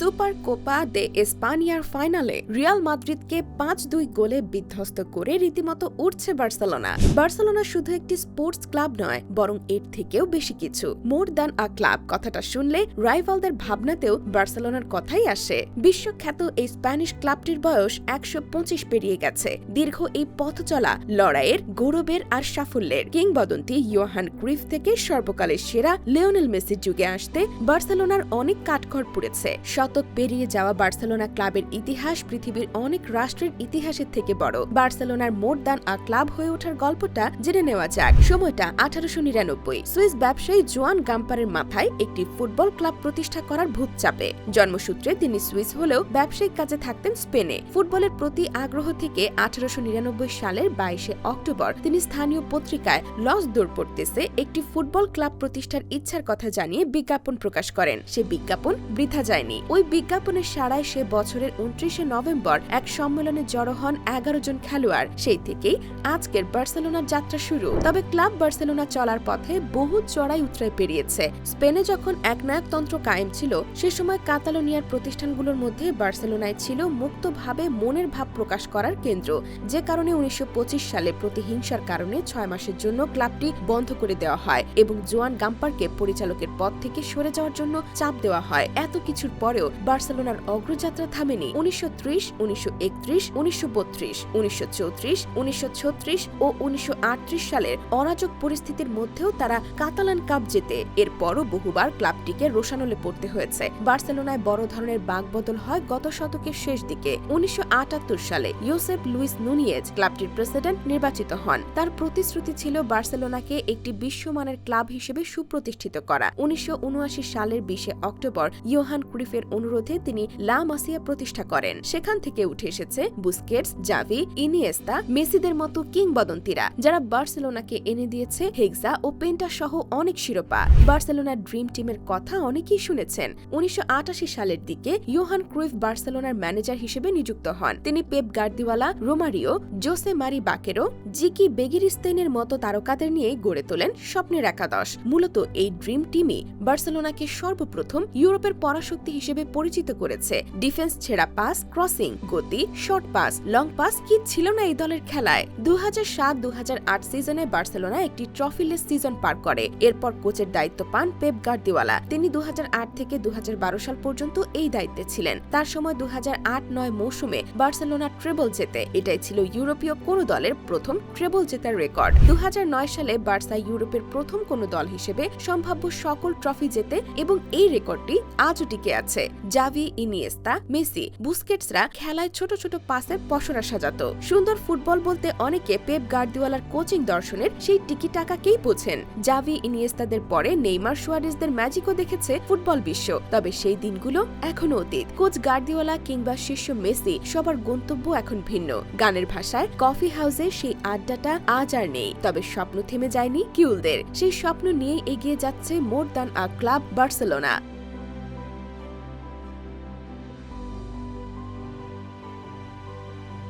Super Copa দে এসপানিয়ার ফাইনালে Real মাদ্রিদকে পাঁচ দুই গোলে বিধ্বস্ত করে রীতিমতো উঠছে বার্সেলোনা। বার্সেলোনা শুধু একটি স্পোর্টস ক্লাব নয়, বরং এর থেকেও বেশি কিছু। মোর দ্যান আ ক্লাব, কথাটা শুনলে রাইভালদের ভাবনাতেও বার্সেলোনার কথাই আসে। বিশ্বখ্যাত এই স্প্যানিশ ক্লাবটির বয়স একশো পঁচিশ পেরিয়ে গেছে। দীর্ঘ এই পথ চলা, লড়াইয়ের, গৌরবের আর সাফল্যের কিংবদন্তি ইয়োহান ক্রিফ থেকে সর্বকালের সেরা লিওনেল মেসির যুগে আসতে বার্সেলোনার অনেক কাঠখড় পুড়েছে। শতক পেরিয়ে যাওয়া বার্সেলোনা ক্লাবের ইতিহাস পৃথিবীর অনেক রাষ্ট্রের ইতিহাসের থেকে বড়। বার্সেলোনার মোর দান আ ক্লাব হয়ে ওঠার গল্পটা জেনে নেওয়া যাক। সময়টা আঠারোশো নিরানব্বই। সুইস ব্যবসায়ী জোয়ান গাম্পারের মাথায় একটি ফুটবল ক্লাব প্রতিষ্ঠা করার ভূত চাপে। জন্মসূত্রে তিনি সুইস হলেও ব্যবসায়িক কাজে থাকতেন স্পেনে। ফুটবলের প্রতি আগ্রহ থেকে আঠারোশো নিরানব্বই সালের বাইশে অক্টোবর তিনি স্থানীয় পত্রিকায় লস দৌড়পড়তেসে একটি ফুটবল ক্লাব প্রতিষ্ঠার ইচ্ছার কথা জানিয়ে বিজ্ঞাপন প্রকাশ করেন। সে বিজ্ঞাপন বৃথা যায়নি। ওই বিজ্ঞাপনের সাড়ায় সে বছরের উনত্রিশে নভেম্বর এক সম্মেলনে জড়ো হন এগারো জন খেলোয়াড়। সেই থেকেই আজকের বার্সেলোনার যাত্রা শুরু। তবে ক্লাব বার্সেলোনা চলার পথে বহু চড়াই উতরাই পেরিয়েছে। স্পেনে যখন একনায়কতন্ত্র কায়েম ছিল, সে সময় কাতালোনিয়ার প্রতিষ্ঠানগুলোর মধ্যে বার্সেলোনায় ছিল মুক্তভাবে মনের ভাব প্রকাশ করার কেন্দ্র। যে কারণে উনিশশো পঁচিশ সালে প্রতিহিংসার কারণে ছয় মাসের জন্য ক্লাবটি বন্ধ করে দেওয়া হয় এবং জোয়ান গাম্পারকে পরিচালকের পদ থেকে সরে যাওয়ার জন্য চাপ দেওয়া হয়। এত কিছুর পরেও বার্সেলোনার অগ্রযাত্রা থামেনি। উনিশশো ত্রিশ, উনিশশো একত্রিশ, উনিশশো বত্রিশ, উনিশশো চৌত্রিশ, উনিশশো ছত্রিশ ও উনিশশো সালের অরাজক পরিস্থিতির মধ্যেও তারা কাতালান কাপ জেতে। এরপরও বহুবার ক্লাবটিকে রোশানলে পড়তে হয়েছে। বার্সেলোনায় বড় ধরনের বাগবদল হয় গত শতকের শেষ দিকে। উনিশশো আটাত্তর সালে ইউসেফ লুইস নুনিয়েজ ক্লাবটির প্রেসিডেন্ট নির্বাচিত হন। তার প্রতিশ্রুতি ছিল বার্সেলোনাকে একটি বিশ্বমানের ক্লাব হিসেবে সুপ্রতিষ্ঠিত করা। উনিশশো উনআশি সালের বিশে অক্টোবর ইয়োহান ক্রিফের অনুরোধে তিনি লা মাসিয়া প্রতিষ্ঠা করেন। সেখান থেকে উঠে এসেছে বুস্কেটস, জাভি, ইনিয়েস্তা, মেসিদের মতো কিংবদন্তিরা, যারা বার্সেলোনাকে এনে দিয়েছে হেগজা ও পেন্টা সহ অনেক শিরোপা। বার্সেলোনার ড্রিম টিমের কথা অনেকেই শুনেছেন। উনিশশো সালের দিকে ইয়োহান ক্রুইফ বার্সেলোনার ম্যানেজার হিসেবে নিযুক্ত হন। তিনি পেপ গার্দিওয়ালা, রোমারিও, জোসে মারি বাকেরো, জিকি বেগিরিস্তেনের মতো তারকাদের নিয়ে গড়ে তোলেন স্বপ্নের একাদশ। মূলত এই ড্রিম টিমই বার্সেলোনাকে সর্বপ্রথম ইউরোপের পরাশক্তি হিসেবে পরিচিত করেছে। ডিফেন্স ছেড়া পাস, ক্রসিং, গতি শর্ট পাস, লং পাস কি ছিল না এই দলের খেলায়? দু সাত সিজনে বার্সেলোনা একটি ট্রফিলেস সিজন পার করে। এরপর কোচের দায়িত্ব পান পেপ গার্দিওয়ালা। তিনি দুহাজার আট থেকে দুহাজার বারো সাল পর্যন্ত এই দায়িত্বে ছিলেন। তার সময় দু নয় মৌসুমে বার্সেলোনা ট্রেবল জেতে। এটাই ছিল ইউরোপীয় কোনো দলের প্রথম ট্রেবল জেতার রেকর্ড। দু হাজার নয় সালে বার্সা ইউরোপের প্রথম কোনো দল হিসেবে সম্ভাব্য সকল ট্রফি জেতে এবং এই রেকর্ডটি আজও টিকে আছে। জাভি, ইনিয়েস্তা, মেসি, বুস্কেটসরা খেলায় ছোট ছোট পাসের পসরা সাজাত। সুন্দর ফুটবল বলতে অনেকে পেপ গার্দিওয়ালার কোচিং দর্শনের সেই টিকি টাকাকেই বোঝেন। জাভি, ইনিয়েস্তাদের পরে নেইমার সুয়ারেজদের ম্যাজিকও দেখেছে ফুটবল বিশ্ব। তবে সেই দিনগুলো এখনও অতীত। কোচ গার্দিওয়ালা কিংবা শিষ্য মেসি সবার গন্তব্য এখন ভিন্ন। গানের ভাষায় কফি হাউসে সেই আড্ডাটা আজ আর নেই। তবে স্বপ্ন থেমে যায়নি কিউলদের। সেই স্বপ্ন নিয়েই এগিয়ে যাচ্ছে more than a club Barcelona.